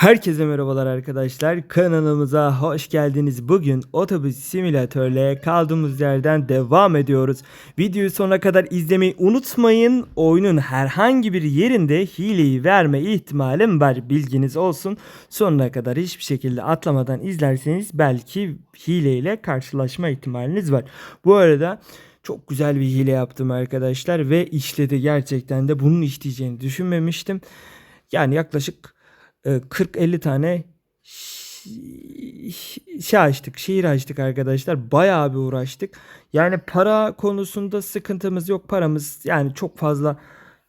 Herkese merhabalar arkadaşlar. Kanalımıza hoş geldiniz. Bugün otobüs simülatörle kaldığımız yerden devam ediyoruz. Videoyu sonuna kadar izlemeyi unutmayın. Oyunun herhangi bir yerinde hileyi verme ihtimalim var. Bilginiz olsun. Sonuna kadar hiçbir şekilde atlamadan izlerseniz belki hileyle karşılaşma ihtimaliniz var. Bu arada çok güzel bir hile yaptım arkadaşlar ve işledi gerçekten de bunun işleyeceğini düşünmemiştim. Yani yaklaşık 40-50 tane ş- şey açtık, şehir açtık arkadaşlar. Bayağı bir uğraştık. Yani para konusunda sıkıntımız yok. Paramız yani çok fazla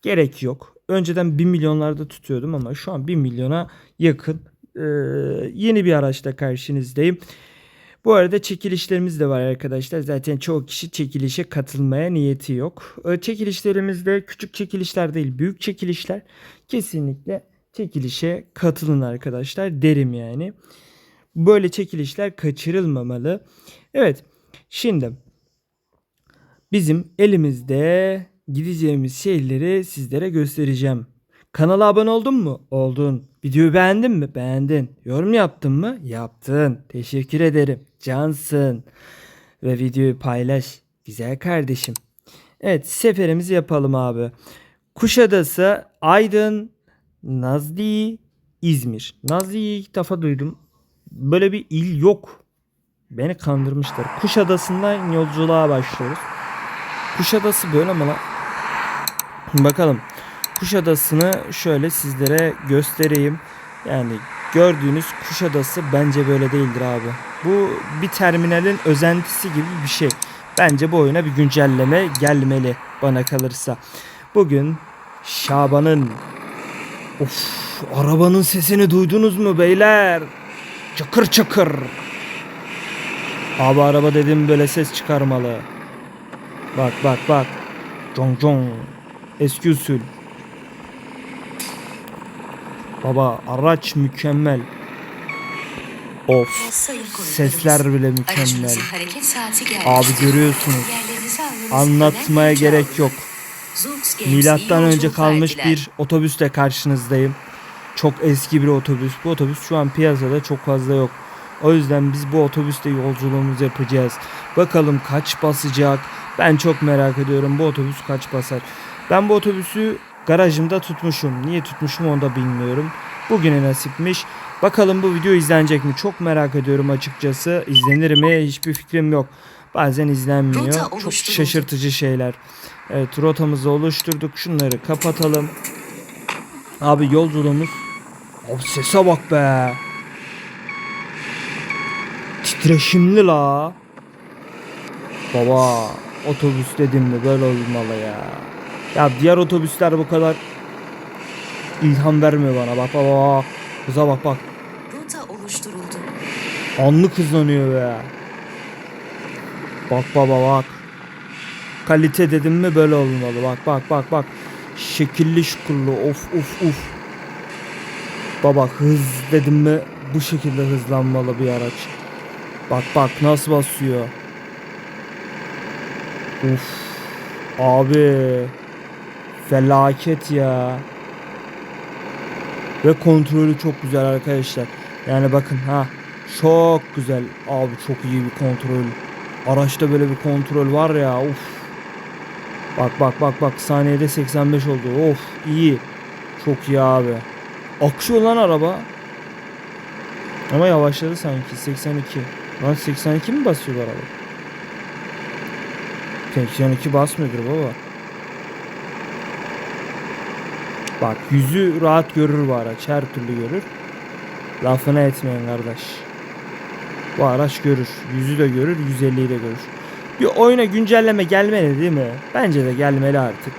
gerek yok. Önceden 1 milyonlarda tutuyordum ama şu an 1 milyona yakın. E, yeni bir araçla karşınızdayım. Bu arada çekilişlerimiz de var arkadaşlar. Zaten çoğu kişi çekilişe katılmaya niyeti yok. E, Çekilişlerimiz de küçük çekilişler değil, büyük çekilişler. Kesinlikle çekilişe katılın arkadaşlar derim yani. Böyle çekilişler kaçırılmamalı. Evet, şimdi bizim elimizde gideceğimiz şeyleri sizlere göstereceğim. Kanala abone oldun mu? Oldun. Videoyu beğendin mi? Beğendin. Yorum yaptın mı? Yaptın. Teşekkür ederim. Cansın. Ve videoyu paylaş. Güzel kardeşim. Evet seferimizi yapalım abi. Kuşadası, Aydın, Nazilli, İzmir. Nazilli'yi ilk defa duydum. Böyle bir il yok. Beni kandırmışlar. Kuşadası'ndan yolculuğa başlıyoruz. Kuşadası böyle mi lan? Bakalım. Kuşadası'nı şöyle sizlere göstereyim. Yani gördüğünüz Kuşadası bence böyle değildir abi. Bu bir terminalin özentisi gibi bir şey. Bence bu oyuna bir güncelleme gelmeli bana kalırsa. Bugün Şaban'ın Of arabanın sesini duydunuz mu beyler? Çakır çakır. Abi araba dedim böyle ses çıkarmalı. Bak bak bak. Cong cong. Eski usul. Baba araç mükemmel. Of. Sesler bile mükemmel. Abi görüyorsunuz. Anlatmaya gerek yok. Milattan önce kalmış bir otobüsle karşınızdayım. Çok eski bir otobüs. Bu otobüs şu an piyasada çok fazla yok. O yüzden biz bu otobüste yolculuğumuzu yapacağız. Bakalım kaç basacak. Ben çok merak ediyorum bu otobüs kaç basar. Ben bu otobüsü garajımda tutmuşum. Niye tutmuşum onu da bilmiyorum. Bugüne nasipmiş. Bakalım bu video izlenecek mi? Çok merak ediyorum açıkçası. İzlenir mi? Hiçbir fikrim yok. Bazen izlenmiyor. Rota Çok şaşırtıcı şeyler. Evet rotamızı oluşturduk. Şunları kapatalım. Abi yolculuğumuz. Abi sese bak be. Titreşimli la. Baba otobüs dedim mi böyle olmalı ya. Ya diğer otobüsler bu kadar ilham vermiyor bana. Bak bak. Hıza bak bak. Rota oluşturuldu. Anlık hızlanıyor be. Bak baba bak. Kalite dedim mi böyle olmalı. Bak bak bak bak. Şekilli şukullu. Of of of. Baba hız dedim mi bu şekilde hızlanmalı bir araç. Bak bak nasıl basıyor. Uf. Abi. Felaket ya. Ve kontrolü çok güzel arkadaşlar. Yani bakın ha çok güzel. Abi çok iyi bir kontrol. Araçta böyle bir kontrol var ya. Of. Bak bak bak bak saniyede 85 oldu. Of iyi. Çok iyi abi. Akıyor lan araba. Ama yavaşladı sanki 82. Lan 82 mi basıyor araba? 82 basmıyordur baba. Bak yüzü rahat görür bu araç. Her türlü görür. Lafını etmeyin kardeş. Bu araç görür. Yüzü de görür. 150'yi de görür. Bir oyuna güncelleme gelmeli değil mi? Bence de gelmeli artık.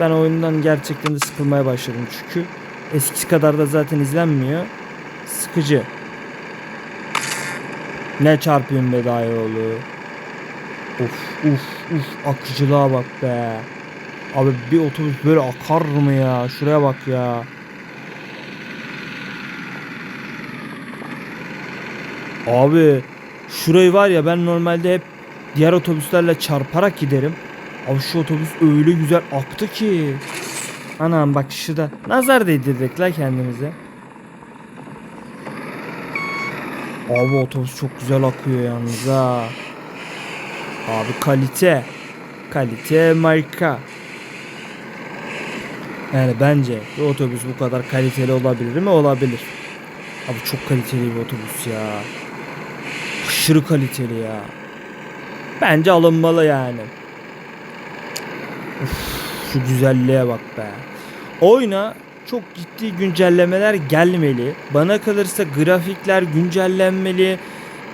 Ben oyundan gerçekten de sıkılmaya başladım çünkü. Eskisi kadar da zaten izlenmiyor. Sıkıcı. Ne çarpıyorsun be dayıoğlu. Uf uf uf akıcılığa bak be. Abi bir otobüs böyle akar mı ya? Şuraya bak ya. Abi şurayı var ya ben normalde hep diğer otobüslerle çarparak giderim. Abi şu otobüs öyle güzel aktı ki. Anam bak şurada nazar değdirdik la kendimize. Abi otobüs çok güzel akıyor yalnız ha. Abi kalite. Kalite marka. Yani bence bir otobüs bu kadar kaliteli olabilir mi? Olabilir. Abi çok kaliteli bir otobüs ya. Aşırı kaliteli ya. Bence alınmalı yani. Uf, şu güzelliğe bak be. Oyuna çok ciddi güncellemeler gelmeli. Bana kalırsa grafikler güncellenmeli.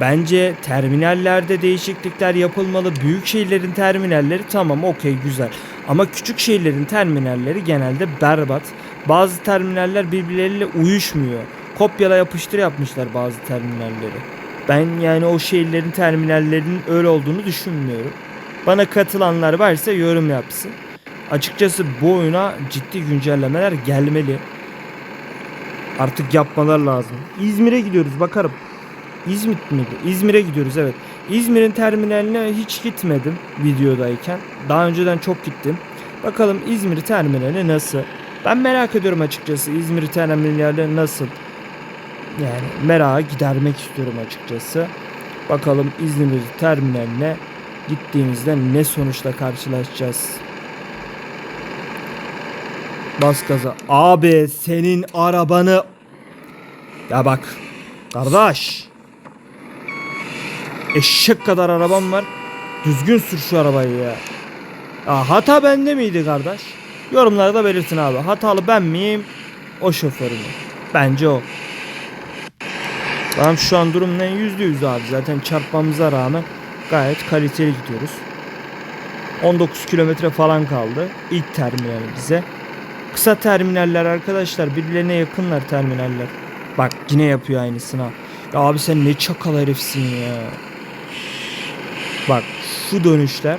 Bence terminallerde değişiklikler yapılmalı. Büyük şehirlerin terminalleri tamam okey güzel. Ama küçük şehirlerin terminalleri genelde berbat. Bazı terminaller birbirleriyle uyuşmuyor. Kopyala yapıştır yapmışlar bazı terminalleri. Ben yani o şehirlerin terminallerinin öyle olduğunu düşünmüyorum. Bana katılanlar varsa yorum yapsın. Açıkçası bu oyuna ciddi güncellemeler gelmeli. Artık yapmalar lazım. İzmir'e gidiyoruz bakarım. İzmit miydi? İzmir'e gidiyoruz evet. İzmir'in terminaline hiç gitmedim videodayken. Daha önceden çok gittim. Bakalım İzmir terminali nasıl? Ben merak ediyorum açıkçası İzmir terminali nasıl? Yani merakı gidermek istiyorum açıkçası. Bakalım İzmir terminaline gittiğimizde ne sonuçla karşılaşacağız. Bas gaza. Abi senin arabanı... Ya bak. Kardeş. Eşek kadar arabam var. Düzgün sür şu arabayı ya. ya hata bende miydi kardeş? Yorumlarda belirtin abi. Hatalı ben miyim? O şoför mü? Bence o. Tamam şu an durum ne? Yüzde yüz abi. Zaten çarpmamıza rağmen gayet kaliteli gidiyoruz. 19 kilometre falan kaldı. İlk terminal bize. Kısa terminaller arkadaşlar birbirlerine yakınlar terminaller. Bak yine yapıyor aynısını. Ya abi sen ne çakal herifsin ya. Bak şu dönüşler.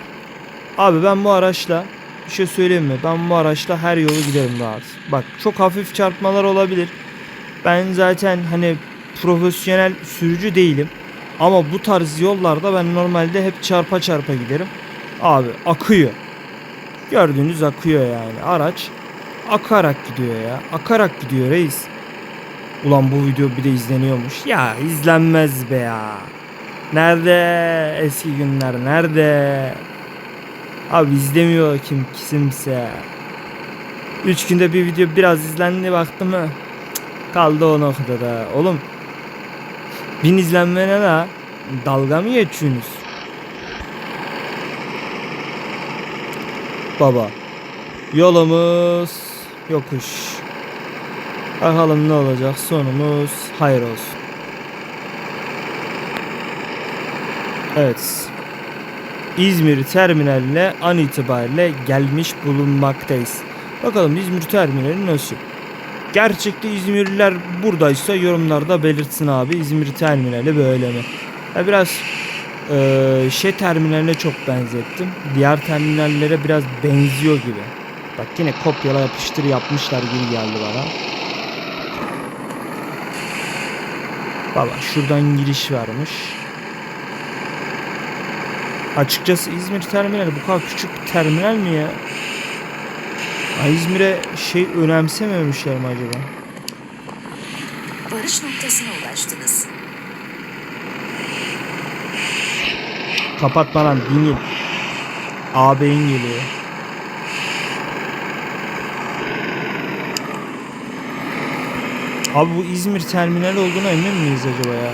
Abi ben bu araçla bir şey söyleyeyim mi? Ben bu araçla her yolu giderim rahat. Bak çok hafif çarpmalar olabilir. Ben zaten hani profesyonel sürücü değilim. Ama bu tarz yollarda ben normalde hep çarpa çarpa giderim. Abi akıyor. Gördüğünüz akıyor yani. Araç akarak gidiyor ya. Akarak gidiyor reis. Ulan bu video bir de izleniyormuş. Ya izlenmez be ya. Nerede eski günler nerede? Abi izlemiyor kim kimse. Üç günde bir video biraz izlendi baktım mı? Kaldı o noktada. Oğlum bin izlenmene la dalga mı geçiyorsunuz? Baba yolumuz yokuş. Bakalım ne olacak sonumuz hayır olsun. Evet. İzmir terminaline an itibariyle gelmiş bulunmaktayız. Bakalım İzmir terminali nasıl? Gerçekte İzmirliler buradaysa yorumlarda belirtsin abi. İzmir terminali böyle mi? Ya biraz eee, şey terminaline çok benzettim. Diğer terminallere biraz benziyor gibi. Bak yine kopyala yapıştır yapmışlar gibi geldi bana. Baba şuradan giriş varmış. Açıkçası İzmir terminali bu kadar küçük bir terminal mi ya? İzmir'e şey önemsememişler mi acaba? Varış noktasına ulaştınız. Kapatma lan dingil. Ağabeyin geliyor. Abi bu İzmir terminal olduğuna emin miyiz acaba ya?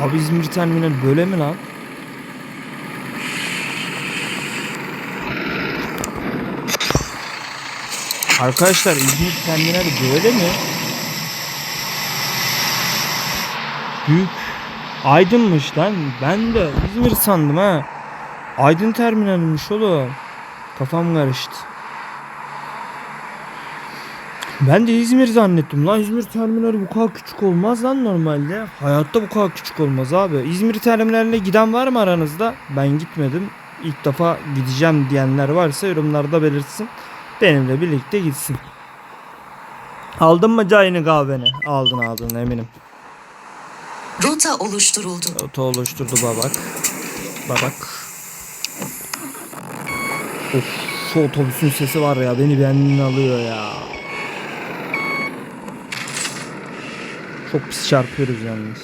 Abi İzmir terminal böyle mi lan? Arkadaşlar İzmir terminali böyle mi? Büyük Aydınmış lan. Ben de İzmir sandım ha. Aydın terminalmiş oğlum. Kafam karıştı. Ben de İzmir zannettim lan. İzmir terminali bu kadar küçük olmaz lan normalde. Hayatta bu kadar küçük olmaz abi. İzmir terminaline giden var mı aranızda? Ben gitmedim. İlk defa gideceğim diyenler varsa yorumlarda belirtsin. Benimle birlikte gitsin. Aldın mı çayını kahveni? Aldın aldın eminim. Rota oluşturuldu. Oto oluşturdu babak. Babak. Of şu otobüsün sesi var ya beni benden alıyor ya. Çok pis çarpıyoruz yalnız.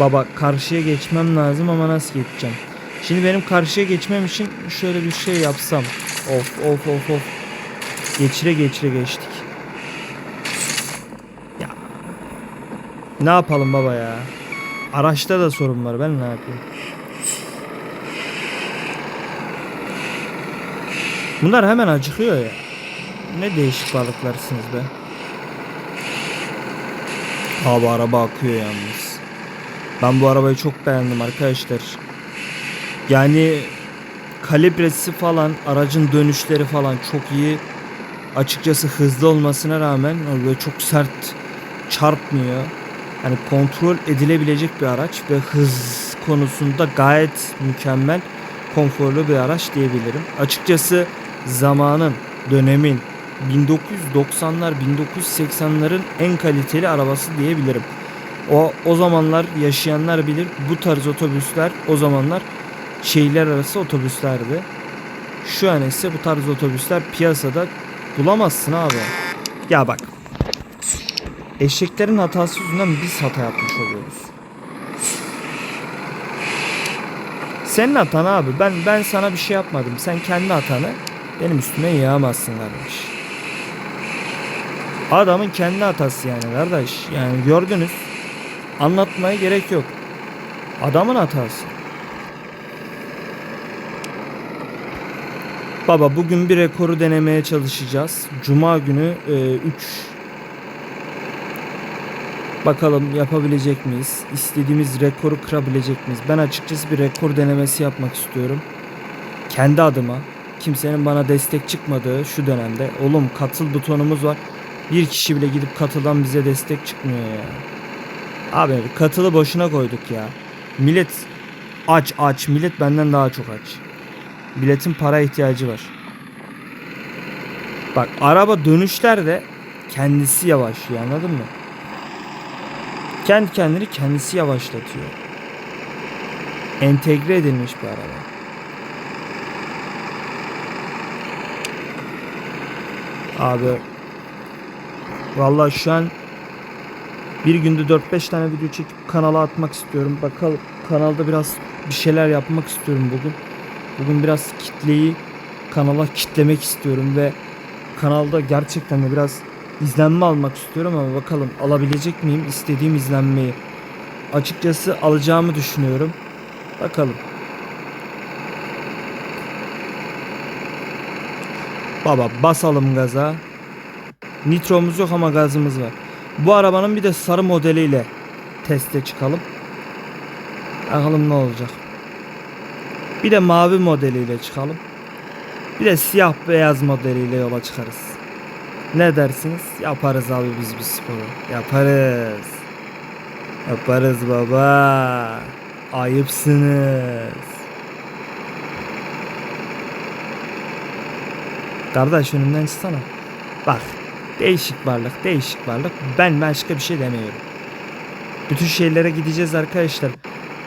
Baba karşıya geçmem lazım ama nasıl geçeceğim? Şimdi benim karşıya geçmem için şöyle bir şey yapsam. Of of of of. Geçire geçire geçtik. Ya. Ne yapalım baba ya? Araçta da sorun var. Ben ne yapayım? Bunlar hemen acıkıyor ya. Ne değişik balıklarsınız be. Abi araba akıyor yalnız. Ben bu arabayı çok beğendim arkadaşlar. Yani kalibresi falan, aracın dönüşleri falan çok iyi. Açıkçası hızlı olmasına rağmen böyle çok sert çarpmıyor. Yani kontrol edilebilecek bir araç ve hız konusunda gayet mükemmel, konforlu bir araç diyebilirim. Açıkçası zamanın, dönemin 1990'lar, 1980'ların en kaliteli arabası diyebilirim. O o zamanlar yaşayanlar bilir. Bu tarz otobüsler o zamanlar şehirler arası otobüslerdi. Şu an ise bu tarz otobüsler piyasada bulamazsın abi. Ya bak. Eşeklerin hatası yüzünden biz hata yapmış oluyoruz. Senin hatan abi. Ben ben sana bir şey yapmadım. Sen kendi hatanı benim üstüme yağmazsın kardeş. Adamın kendi hatası yani kardeş. Yani gördünüz. Anlatmaya gerek yok. Adamın hatası. Baba bugün bir rekoru denemeye çalışacağız. Cuma günü 3 Bakalım yapabilecek miyiz? İstediğimiz rekoru kırabilecek miyiz? Ben açıkçası bir rekor denemesi yapmak istiyorum. Kendi adıma. Kimsenin bana destek çıkmadığı şu dönemde. Oğlum katıl butonumuz var. Bir kişi bile gidip katılan bize destek çıkmıyor ya. Abi katılı boşuna koyduk ya. Millet aç aç. Millet benden daha çok aç. Milletin para ihtiyacı var. Bak araba dönüşlerde kendisi yavaşlıyor anladın mı? Kendi kendini kendisi yavaşlatıyor. Entegre edilmiş bir araba. Abi Vallahi şu an bir günde 4-5 tane video çekip kanala atmak istiyorum. Bakalım kanalda biraz bir şeyler yapmak istiyorum bugün. Bugün biraz kitleyi kanala kitlemek istiyorum ve kanalda gerçekten de biraz izlenme almak istiyorum ama bakalım alabilecek miyim istediğim izlenmeyi. Açıkçası alacağımı düşünüyorum. Bakalım. Baba basalım gaza. Nitromuz yok ama gazımız var. Bu arabanın bir de sarı modeliyle teste çıkalım. Bakalım ne olacak. Bir de mavi modeliyle çıkalım. Bir de siyah beyaz modeliyle yola çıkarız. Ne dersiniz? Yaparız abi biz bu sporu. Yaparız. Yaparız baba. Ayıpsınız. Kardeş önümden çıksana. Bak. Değişik varlık, değişik varlık. Ben başka bir şey demiyorum. Bütün şehirlere gideceğiz arkadaşlar.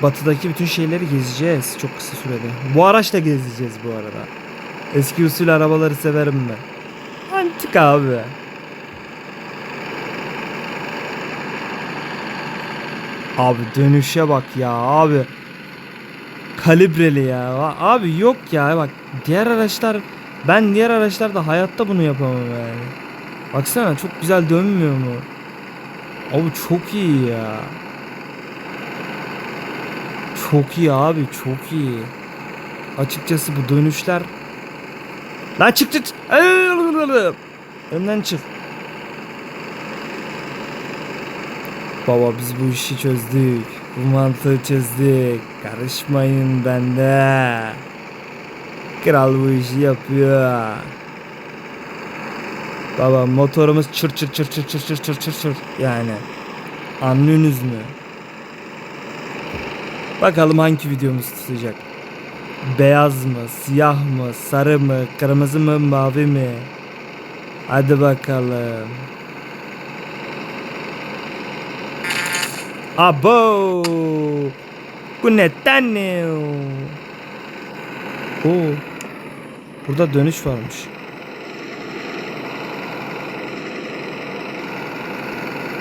Batıdaki bütün şehirleri gezeceğiz çok kısa sürede. Bu araçla gezeceğiz bu arada. Eski usul arabaları severim ben. Antik abi. Abi dönüşe bak ya abi. Kalibreli ya. Abi yok ya bak diğer araçlar ben diğer araçlarda hayatta bunu yapamam yani. Baksana çok güzel dönmüyor mu? Abi çok iyi ya. Çok iyi abi çok iyi. Açıkçası bu dönüşler Lan çık çık. Önden çık. Baba biz bu işi çözdük. Bu mantığı çözdük. Karışmayın bende. Kral bu işi yapıyor. Baba motorumuz çır çır çır çır çır çır çır çır yani. Anlıyorsunuz mu? Bakalım hangi videomuz tutacak. Beyaz mı, siyah mı, sarı mı, kırmızı mı, mavi mi? Hadi bakalım. Abo! Bu ne? Oo. Burada dönüş varmış.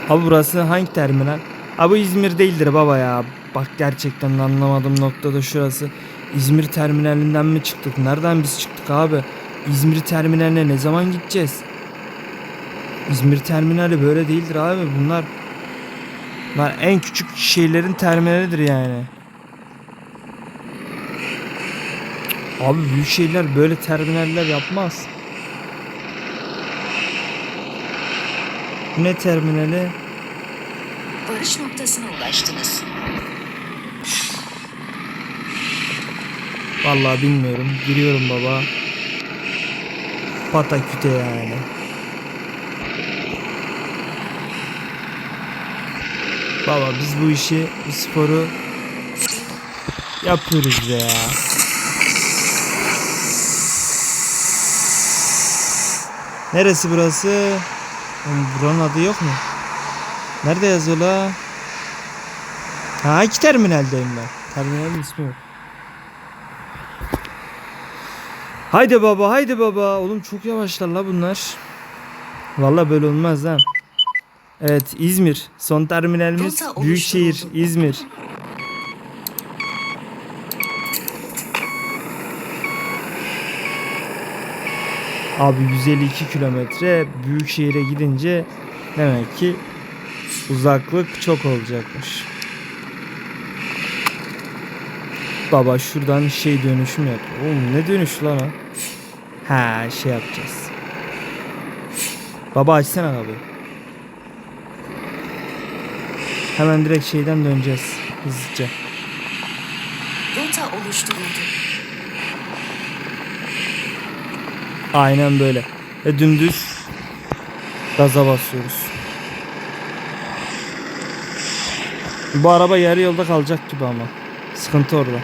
Abi burası hangi terminal? Abi İzmir değildir baba ya. Bak gerçekten anlamadığım noktada şurası. İzmir terminalinden mi çıktık? Nereden biz çıktık abi? İzmir terminaline ne zaman gideceğiz? İzmir terminali böyle değildir abi. Bunlar Bunlar en küçük şeylerin terminalidir yani. Abi büyük şehirler böyle terminaller yapmaz. Bu ne terminali? Varış noktasına ulaştınız. Vallahi bilmiyorum. Giriyorum baba. Pataküte yani. Baba biz bu işi, bu sporu yapıyoruz be ya. Neresi burası? Buranın adı yok mu? Nerede yazıyor la? Ha iki terminaldeyim ben. Terminalin ismi yok. Haydi baba haydi baba. Oğlum çok yavaşlar la bunlar. Vallahi böyle olmaz ha. Evet İzmir. Son terminalimiz Rota Büyükşehir oluşturuldu. İzmir. Abi 152 kilometre Büyükşehir'e gidince demek ki uzaklık çok olacakmış. Baba şuradan şey dönüşüm yap. Oğlum ne dönüş lan o? Ha şey yapacağız. Baba açsana abi. Hemen direkt şeyden döneceğiz hızlıca. Rota oluşturuldu. Aynen böyle. Ve dümdüz gaza basıyoruz. Bu araba yarı yolda kalacak gibi ama. Sıkıntı orada.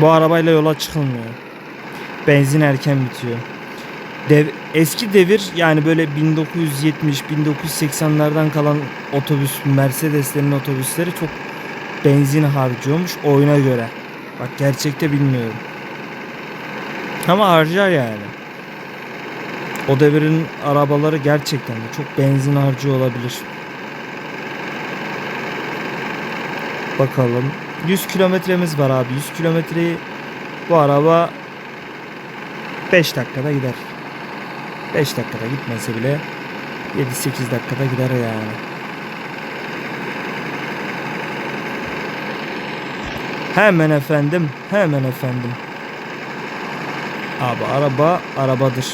Bu arabayla yola çıkılmıyor. Benzin erken bitiyor. Dev, eski devir yani böyle 1970 1980'lerden kalan otobüs Mercedeslerin otobüsleri çok benzin harcıyormuş oyuna göre. Bak gerçekte bilmiyorum. Ama harcar yani. O devrin arabaları gerçekten de çok benzin harcıyor olabilir. Bakalım. 100 kilometremiz var abi. 100 kilometreyi bu araba 5 dakikada gider. 5 dakikada gitmese bile 7-8 dakikada gider yani. Hemen efendim, hemen efendim. Abi araba arabadır.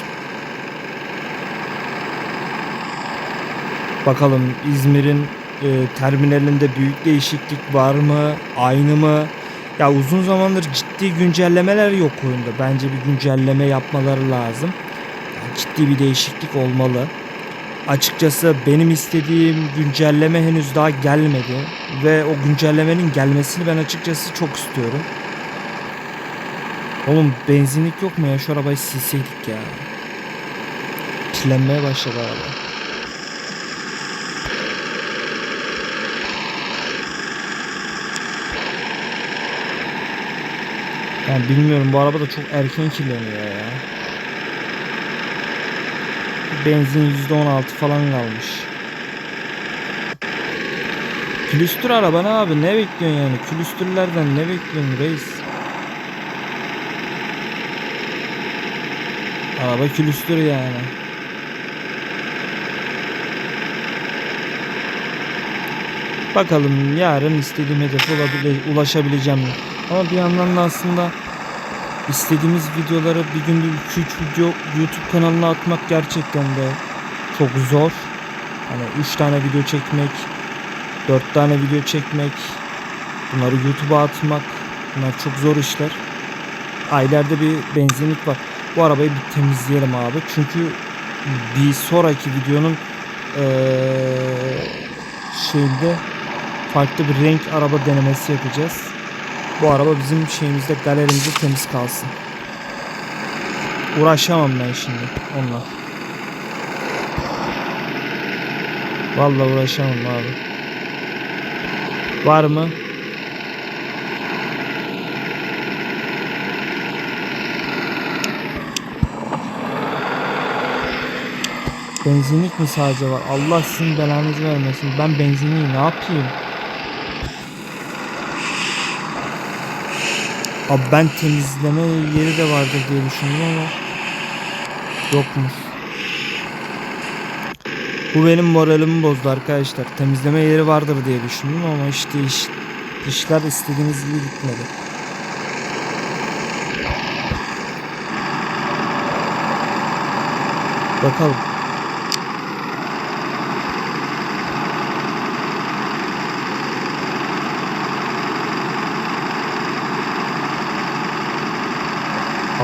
Bakalım İzmir'in e, terminalinde büyük değişiklik var mı? Aynı mı? Ya uzun zamandır ciddi güncellemeler yok oyunda. Bence bir güncelleme yapmaları lazım. Yani ciddi bir değişiklik olmalı. Açıkçası benim istediğim güncelleme henüz daha gelmedi ve o güncellemenin gelmesini ben açıkçası çok istiyorum. Oğlum benzinlik yok mu ya? Şu arabayı silseydik ya. Kirlenmeye başladı araba. Yani bilmiyorum bu araba da çok erken kirleniyor ya. Benzin %16 falan kalmış. Külüstür araba ne abi? Ne bekliyorsun yani? Külüstürlerden ne bekliyorsun reis? Araba külüstür yani. Bakalım yarın istediğim hedefe ulaşabileceğim mi? Ama bir yandan da aslında istediğimiz videoları bir günde 2-3 video YouTube kanalına atmak gerçekten de çok zor. Hani 3 tane video çekmek, 4 tane video çekmek, bunları YouTube'a atmak bunlar çok zor işler. Ailerde bir benzinlik var. Bu arabayı bir temizleyelim abi. Çünkü bir sonraki videonun eee şeyinde farklı bir renk araba denemesi yapacağız. Bu araba bizim şeyimizde galerimizde temiz kalsın. Uğraşamam ben şimdi onunla. Vallahi uğraşamam abi. Var mı? Benzinlik mi sadece var? Allah sizin belanızı vermesin. Ben benzinliği ne yapayım? Abi ben temizleme yeri de vardır diye düşündüm ama yokmuş. Bu benim moralimi bozdu arkadaşlar. Temizleme yeri vardır diye düşündüm ama işte iş, işler istediğimiz gibi gitmedi. Bakalım.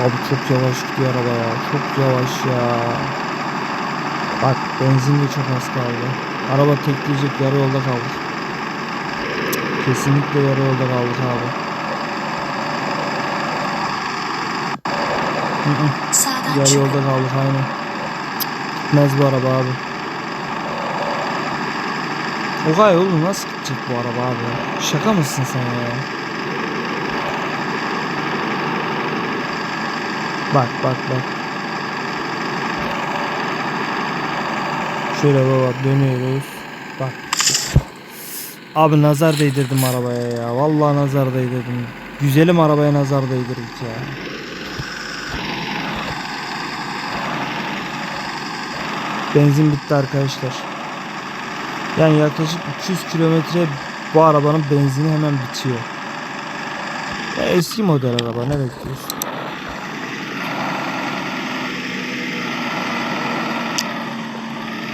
Abi çok yavaş gidiyor araba ya. Çok yavaş ya. Bak benzin de çok az kaldı. Araba tekleyecek yarı yolda kaldık. Kesinlikle yarı yolda kaldık abi. Sağdan yarı yolda kaldık aynen. Gitmez bu araba abi. Okay oğlum nasıl gidecek bu araba abi? Şaka mısın sen ya? Bak bak bak. Şöyle baba dönüyoruz. Bak. Abi nazar değdirdim arabaya ya. Vallahi nazar değdirdim. Güzelim arabaya nazar değdirdik ya. Benzin bitti arkadaşlar. Yani yaklaşık 200 kilometre bu arabanın benzini hemen bitiyor. Ya eski model araba ne bekliyorsun?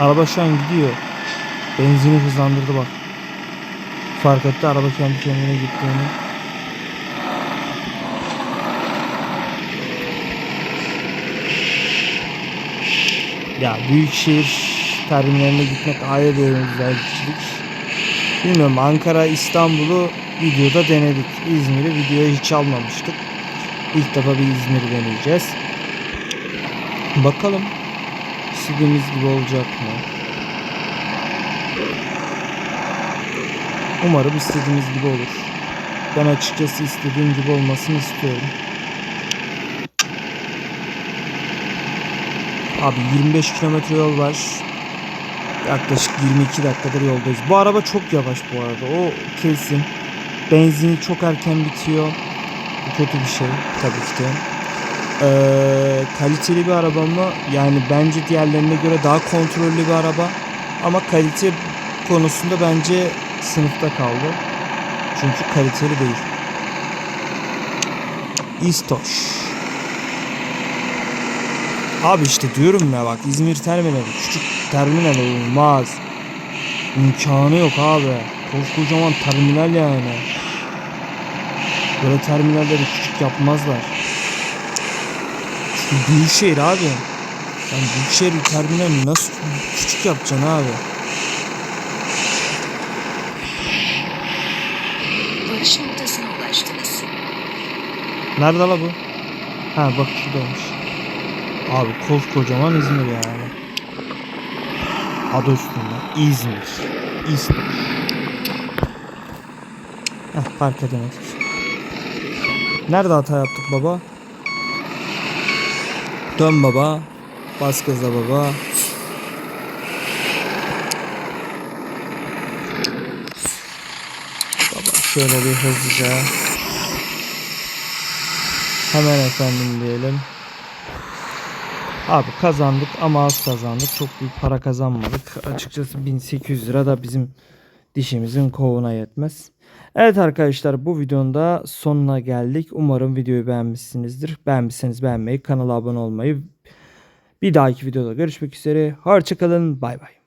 Araba şu an gidiyor. Benzini hızlandırdı bak. Fark etti araba kendi kendine gittiğini. Ya büyükşehir terminaline gitmek ayrı bir özellik. Bilmiyorum Ankara İstanbul'u videoda denedik. İzmir'i videoya hiç almamıştık. İlk defa bir İzmir'i deneyeceğiz. Bakalım istediğimiz gibi olacak mı? Umarım istediğimiz gibi olur. Ben açıkçası istediğim gibi olmasını istiyorum. Abi 25 kilometre yol var. Yaklaşık 22 dakikadır yoldayız. Bu araba çok yavaş bu arada. O kesin. Benzini çok erken bitiyor. Bu kötü bir şey tabii ki de. Ee, kaliteli bir araba mı? Yani bence diğerlerine göre daha kontrollü bir araba. Ama kalite konusunda bence sınıfta kaldı. Çünkü kaliteli değil. İstoş. Abi işte diyorum ya bak İzmir terminali küçük terminal olmaz. İmkanı yok abi. Koskocaman terminal yani. Böyle terminalleri küçük yapmazlar. Çünkü büyük şehir abi. Sen büyük şehir terminalini nasıl küçük yapacaksın abi? Varış noktasına ulaştınız. Nerede la bu? Ha bak şuradaymış. Abi koskocaman İzmir yani. Adı üstünde. İzmir. İzmir. Heh fark edemedik. Nerede hata yaptık baba? Dön baba. Bas gaza baba. Baba şöyle bir hızlıca. Hemen efendim diyelim. Abi kazandık ama az kazandık. Çok büyük para kazanmadık. Açıkçası 1800 lira da bizim dişimizin kovuna yetmez. Evet arkadaşlar bu videonun da sonuna geldik. Umarım videoyu beğenmişsinizdir. Beğenmişseniz beğenmeyi, kanala abone olmayı. Bir dahaki videoda görüşmek üzere. Hoşçakalın. Bay bay.